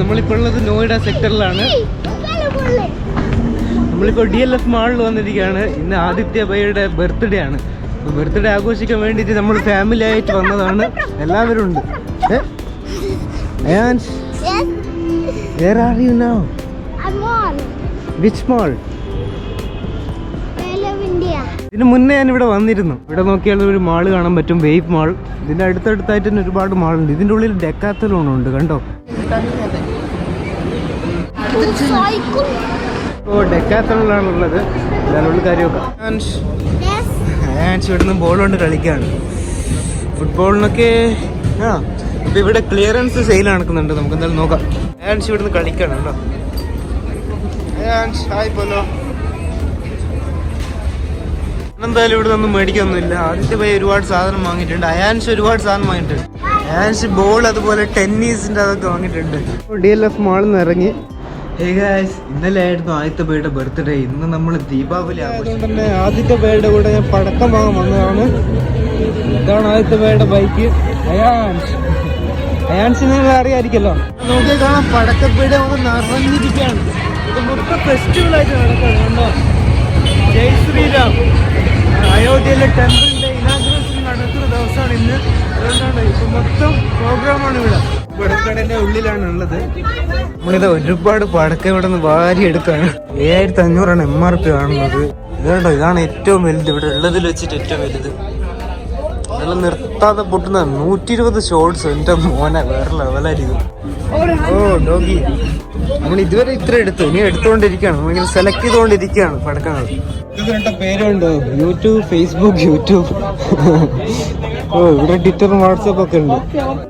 നമ്മളിപ്പോൾ ഉള്ളത് നോയിഡ സെക്ടറിലാണ് നമ്മളിപ്പോൾ ഡി എൽ എഫ് മാളിൽ വന്നിരിക്കുകയാണ്. ഇന്ന് ആദിത്യ ഭയുടെ ബർത്ത്ഡേ ആണ്. ബർത്ത്ഡേ ആഘോഷിക്കാൻ വേണ്ടിയിട്ട് നമ്മൾ ഫാമിലി ആയിട്ട് വന്നതാണ്. എല്ലാവരും ഉണ്ട്. I'm on. Which mall I India. ഇതിന് മുന്നേ ഞാൻ ഇവിടെ വന്നിരുന്നു. ഇവിടെ നോക്കിയാൽ ഒരു മാൾ കാണാൻ പറ്റും. വേവ് മാൾ ഇതിന്റെ അടുത്തടുത്തായിട്ട് തന്നെ ഒരുപാട് മാളുണ്ട് ഇതിന്റെ ഉള്ളിൽ ഡെക്കാത്തലോണുണ്ട് കണ്ടോ. ഓ ഡെക്കാത്തലോണാണ് ഉള്ളത് അതിനുള്ള കാര്യമൊക്കെ. ആൻസ് ഇവിടുന്ന് ബോൾ കൊണ്ട് കളിക്കുകയാണ് ഫുട്ബോളിനൊക്കെ ആ ഇപ്പൊ ഇവിടെ ക്ലിയറൻസ് സെയിൽ നടക്കുന്നുണ്ട്. നമുക്ക് എന്തായാലും നോക്കാം. ആൻസ് ഇവിടുന്ന് കളിക്കുകയാണ് കേട്ടോ. ആൻസ് ഹായ് പോലോ എന്തായാലും ഇവിടെ ഒന്നും മേടിക്കൊന്നുമില്ല. ആദ്യത്തെ പോയി ഒരുപാട് സാധനം വാങ്ങിയിട്ടുണ്ട്. അയാൻസ് ഒരുപാട് സാധനം വാങ്ങിയിട്ടുണ്ട്. അയാൻസ് ബോൾ അതുപോലെ ടെന്നീസിന്റെ അതൊക്കെ വാങ്ങിയിട്ടുണ്ട്. ഡി എൽ എഫ് മാളിൽ നിന്ന് ഇറങ്ങി. Hey guys, ഇന്നലെ ആയിരുന്നു ആദ്യത്തെ പേരുടെ ബർത്ത്ഡേ ഇന്ന് നമ്മൾ ദീപാവലി ആഘോഷിക്കുന്നു. തന്നെ ആദ്യത്തെ പേരുടെ കൂടെ ഞാൻ പടക്കം വാങ്ങാൻ വന്നതാണ്. ഇതാണ് ആദ്യത്തെ പേരുടെ ബൈക്ക് അയാൻസ്. അയാൻസിനെ അറിയായിരിക്കല്ലോ നോക്കിയാൽ കാണാം പടക്കപ്പേടെ ഒന്ന് നിറഞ്ഞിരിക്കുകയാണ്. ഇത് മൊത്തം ഫെസ്റ്റിവൽ ആയിട്ട് നടക്കുകയാണ്. കണ്ടോ? ജയ് ശ്രീരാം. അയോധ്യയിലെ ടെമ്പിളിന്റെ ഇനാഗ്രേഷൻ നടക്കുന്ന ദിവസമാണ് ഇന്ന്. അതുകൊണ്ടാണ് ഇപ്പൊ മൊത്തം പ്രോഗ്രാമാണ് ഇവിടെ. പടക്കടന്റെ ഉള്ളിലാണ് ഉള്ളത് നമ്മളിത് ഒരുപാട് പടക്ക ഇവിടെ നിന്ന് വാരി എടുക്കാണ്. ഏഴായിരത്തി അഞ്ഞൂറാണ് എം ആർ പി കാണുന്നത് ഇതുണ്ടോ ഇതാണ് ഏറ്റവും വലുത്. ഇവിടെ ഉള്ളതിൽ വെച്ചിട്ട് ഏറ്റവും വലുത്. അതെല്ലാം നിർത്താതെ പൊട്ടുന്ന നൂറ്റി ഇരുപത് ഷോട്ട്സ് എന്റെ മോനെ വേറെ ലെവലായിരിക്കും ഓ ഡോഗി നമ്മൾ ഇതുവരെ ഇത്ര എടുത്തു. ഇനി എടുത്തുകൊണ്ടിരിക്കുകയാണ്. നമ്മളിങ്ങനെ സെലക്ട് ചെയ്തുകൊണ്ടിരിക്കുകയാണ് പടക്കങ്ങൾ പേരുണ്ടോ? YouTube Facebook YouTube. ഓ ഇവിടെ ട്വിറ്ററും വാട്സപ്പ് ഒക്കെ ഉണ്ട്.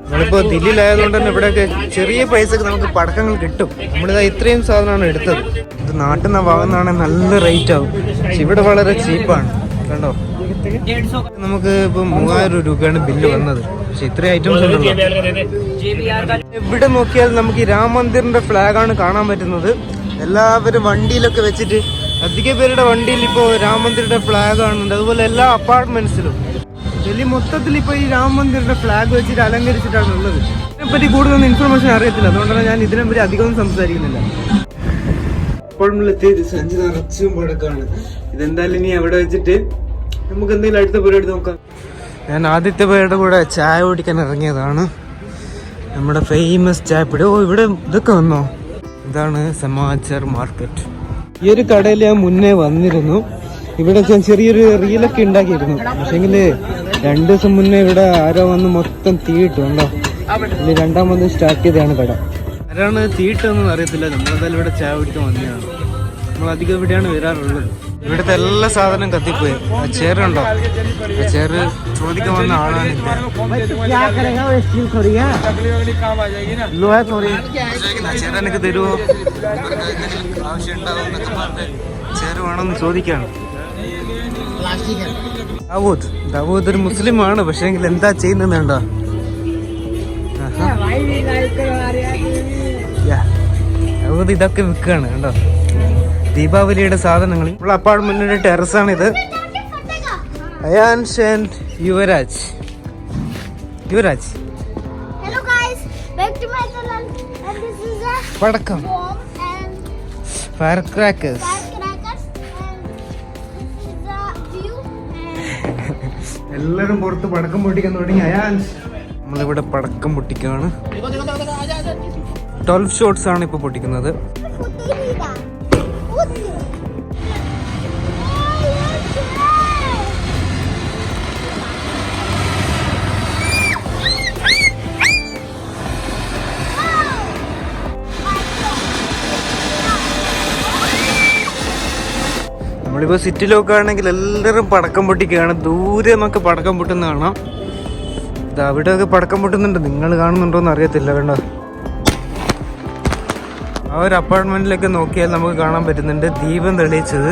നമ്മളിപ്പോ ദില്ലിയിലായതുകൊണ്ട് തന്നെ ഇവിടെയൊക്കെ ചെറിയ പൈസക്ക് നമുക്ക് പടക്കങ്ങൾ കിട്ടും. നമ്മളിതാ ഇത്രയും സാധനമാണ് എടുത്തത്. ഇത് നാട്ടിൽ നിന്ന് വാങ്ങുന്നതാണെങ്കിൽ നല്ല റേറ്റ് ആവും. പക്ഷെ ഇവിടെ വളരെ ചീപ്പാണ് കണ്ടോ? നമുക്ക് ഇപ്പൊ മൂവായിരം രൂപയാണ് ബില്ല് വന്നത്. പക്ഷെ ഇത്രയും ഐറ്റംസ് ഉണ്ടല്ലോ. എവിടെ നോക്കിയാൽ നമുക്ക് ഈ രാം മന്ദിറിന്റെ ഫ്ലാഗ് ആണ് കാണാൻ പറ്റുന്നത്. എല്ലാവരും വണ്ടിയിലൊക്കെ വെച്ചിട്ട് അധിക പേരുടെ വണ്ടിയിൽ ഇപ്പോ രാം മന്ദിറിന്റെ ഫ്ലാഗ് കാണുന്നുണ്ട് അതുപോലെ എല്ലാ അപ്പാർട്ട്മെന്റ്സിലും ഡൽഹി മൊത്തത്തിൽ ഇപ്പൊ ഈ രാം മന്ദിറിന്റെ ഫ്ലാഗ് വെച്ചിട്ട് അലങ്കരിച്ചിട്ടാണ് ഉള്ളത്. ഇതിനെപ്പറ്റി കൂടുതലൊന്നും ഇൻഫർമേഷൻ അറിയത്തില്ല. അതുകൊണ്ടാണ് ഞാൻ ഇതിനെപ്പറ്റി അധികം സംസാരിക്കുന്നില്ല. ഇപ്പോഴും സഞ്ചി നിറച്ചും പടക്കാണ് ഇതെന്തായാലും ഇനി അവിടെ വെച്ചിട്ട് നമുക്ക് എന്തെങ്കിലും അടുത്ത പരിപാടി നോക്കാം. ഞാൻ ആദ്യത്തെ പേരുടെ കൂടെ ചായ കുടിക്കാൻ ഇറങ്ങിയതാണ്. നമ്മുടെ ഫേമസ് ചായപ്പൊടി ഓ ഇവിടെ ഇതൊക്കെ വന്നോ? ഇതാണ് സമാചാർ മാർക്കറ്റ് ഈ ഒരു കടയിൽ ഞാൻ മുന്നേ വന്നിരുന്നു. ഇവിടെ ഞാൻ ചെറിയൊരു റീലൊക്കെ ഉണ്ടാക്കിയിരുന്നു. പക്ഷെങ്കിൽ രണ്ടു ദിവസം മുന്നേ ഇവിടെ ആരോ വന്ന് മൊത്തം തീയിട്ടു ഉണ്ടോ ഇനി രണ്ടാമത് സ്റ്റാർട്ട് ചെയ്തതാണ് കട ആരാണ് തീയിട്ടൊന്നും അറിയത്തില്ല. നമ്മളെന്തായാലും ഇവിടെ ചായ കുടിക്കാൻ വന്നതാണ്. നമ്മൾ അധികം ഇവിടെയാണ് വരാറുള്ളത്. ഇവിടുത്തെ എല്ലാ സാധനവും കത്തിപ്പോയി. ചേറുണ്ടോ ചേറ് ചോദിക്കാൻ വന്ന ആളാണ് ചെയർ എനിക്ക് തരുമോ? ആവശ്യം ചേറ് വേണമെന്ന് ചോദിക്കാണ്. ദാവൂദ് ദാവൂദ് ഒരു മുസ്ലിം ആണ് പക്ഷേ എന്താ ചെയ്യുന്നുണ്ടോ ദാവൂദ് ഇതൊക്കെ വിൽക്കുകയാണ് കണ്ടോ? ദീപാവലിയുടെ സാധനങ്ങൾ. ഇപ്പോൾ അപ്പാർട്ട്മെന്റിന്റെ ടെറസാണ് ഇത് യുവരാജ്. യുവരാജ്. പടക്കം ഫയർ back എല്ലാരും പുറത്ത് പടക്കം പൊട്ടിക്കാൻ തുടങ്ങി അയാൻസ് നമ്മളിവിടെ പടക്കം പൊട്ടിക്കുകയാണ് ട്വൽവ് ഷോട്ട്സ് ആണ് ഇപ്പൊ പൊട്ടിക്കുന്നത് നമ്മളിപ്പോ സിറ്റി ആണെങ്കിൽ എല്ലാവരും പടക്കം പൊട്ടിക്കുകയാണ്. ദൂരെ നിന്നൊക്കെ പടക്കം പൊട്ടുന്ന കാണാം. ഇത് അവിടെയൊക്കെ പടക്കം പൊട്ടുന്നുണ്ട്. നിങ്ങൾ കാണുന്നുണ്ടോ എന്ന് അറിയത്തില്ല വേണ്ട ആ ഒരു അപ്പാർട്ട്മെന്റിലൊക്കെ നോക്കിയാൽ നമുക്ക് കാണാൻ പറ്റുന്നുണ്ട്. ദീപം തെളിയിച്ചത്.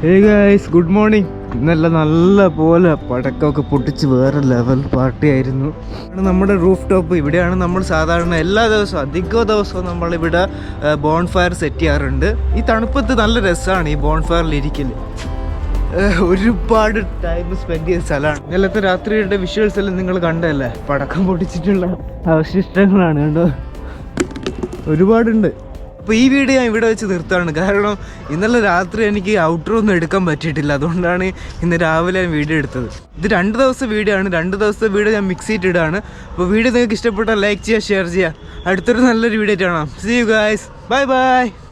ഹേ ഗൈസ് ഗുഡ് മോർണിംഗ് ഇന്നല്ല നല്ല പോലെ പടക്കമൊക്കെ പൊട്ടിച്ച് വേറെ ലെവൽ പാർട്ടി ആയിരുന്നു. നമ്മുടെ റൂഫ് ടോപ്പ് ഇവിടെയാണ് നമ്മൾ സാധാരണ എല്ലാ ദിവസവും അധിക ദിവസവും നമ്മളിവിടെ ബോൺ ഫയർ സെറ്റ് ചെയ്യാറുണ്ട്. ഈ തണുപ്പത്ത് നല്ല രസമാണ് ഈ ബോൺ ഫയറിൽ ഇരിക്കൽ ഒരുപാട് ടൈം സ്പെൻഡ് ചെയ്ത സ്ഥലമാണ്. ഇന്നലത്തെ രാത്രിയുടെ വിഷ്വൽസ് എല്ലാം നിങ്ങൾ കണ്ടല്ലേ പടക്കം പൊട്ടിച്ചിട്ടുള്ള അവശിഷ്ടങ്ങളാണ് കണ്ടോ? ഒരുപാടുണ്ട്. അപ്പോൾ ഈ വീഡിയോ ഞാൻ ഇവിടെ വെച്ച് നിർത്താണ് കാരണം ഇന്നലെ രാത്രി എനിക്ക് ഔട്ടർ ഒന്നും എടുക്കാൻ പറ്റിയിട്ടില്ല. അതുകൊണ്ടാണ് ഇന്ന് രാവിലെ ഞാൻ വീഡിയോ എടുത്തത്. ഇത് രണ്ട് ദിവസം വീഡിയോ ആണ്. രണ്ട് ദിവസത്തെ വീഡിയോ ഞാൻ മിക്സ് ചെയ്തിട്ടാണ് അപ്പോൾ വീഡിയോ നിങ്ങൾക്ക് ഇഷ്ടപ്പെട്ടാൽ ലൈക്ക് ചെയ്യുക ഷെയർ ചെയ്യുക. അടുത്തൊരു നല്ലൊരു വീഡിയോ കാണാം. See you guys bye bye